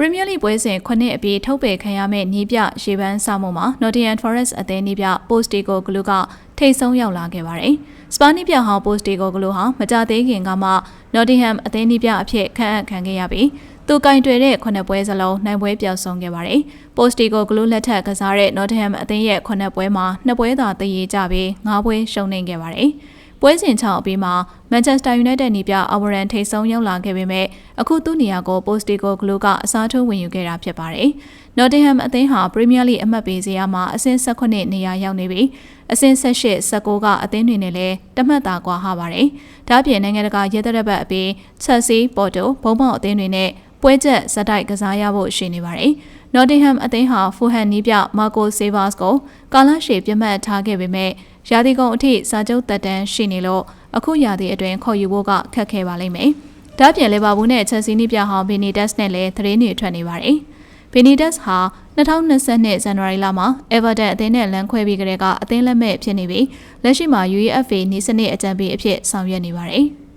Premier League ပွဲစဉ်ခုနှစ်အပြည့်ထုတ်ပယ်ခံရမယ့်နီးပြရေပန်းစမှုမှာ Nottingham Forest အသင်းနီးပြ Postigo Glue ကထိတ်ဆုံးရောက်လာခဲ့ပါတယ်။စပါနီးပြဟောင်း Postigo Glue ဟာမကြသေးခင်ကမှ Nottingham အသင်းနီးပြအဖြစ်ခန့်အပ်ခံခဲ့ရပြီးသူကင်တွယ်တဲ့ခုနှစ်ပွဲစလုံးနိုင်ပွဲပြောက်ဆုံးခဲ့ပါတယ်။ Postigo Glue လက်ထက်ကစားတဲ့ Nottingham အသင်းရဲ့ခုနှစ်ပွဲမှာနှစ်ပွဲသာတည်ရကြပြီး၅ပွဲရှုံးနိမ့်ခဲ့ပါတယ်။ ပွဲစဉ်6အပြီးမှာ Manchester United နီးပြအော်ဝရန်ထိတ်ဆုံးရောက်လာခဲ့ပေမဲ့အခုသူ့နေရာကို Postigo Glue ကအစားထိုးဝင်ယူခဲ့တာဖြစ်ပါတယ်။ Nottingham အသင်းဟာ Premier League အမှတ်ပေးစရာမှာအဆင့်18နေရာရောက်နေပြီးအဆင့်18 19ကအသင်းတွေနဲ့လည်းတမှတ်သာကွာဟပါတယ်။ဒါ့အပြင်နိုင်ငံတကာရဲတပ်ပတ်အပြင် Chelsea, Porto ဘုံပေါင်းအသင်းတွေနဲ့ပွဲချက်ဇက်တိုက်ကစားရဖို့ရှိနေပါတယ်။ Nottingham အသင်းဟာ Fulham နီးပြ Marco Silva ကိုကာလရှည်ပြတ်မှတ်ထားခဲ့ပေမဲ့ရာသီကုန်အထိစာချုပ်သက်တမ်းရှိနေလို့အခုရာသီအတွင်းခေါ်ယူဖို့ကခက်ခဲပါလိမ့်မယ်။ဒါ့အပြင်လီဗာပူးနဲ့ချက်စီနီးပြဟောင်းဘီနီတက်စ်နဲ့လည်းသတင်းတွေထွက်နေပါတယ်။ဘီနီတက်စ်ဟာ2020ဇန်နဝါရီလမှာအေဗာတန်အသင်းနဲ့လမ်းခွဲပြီးကြတဲ့ကအသင်းလက်မဲ့ဖြစ်နေပြီးလက်ရှိမှာ UEFA နီးစနစ်အကြံပေးအဖြစ်ဆောင်ရွက်နေပါတယ်။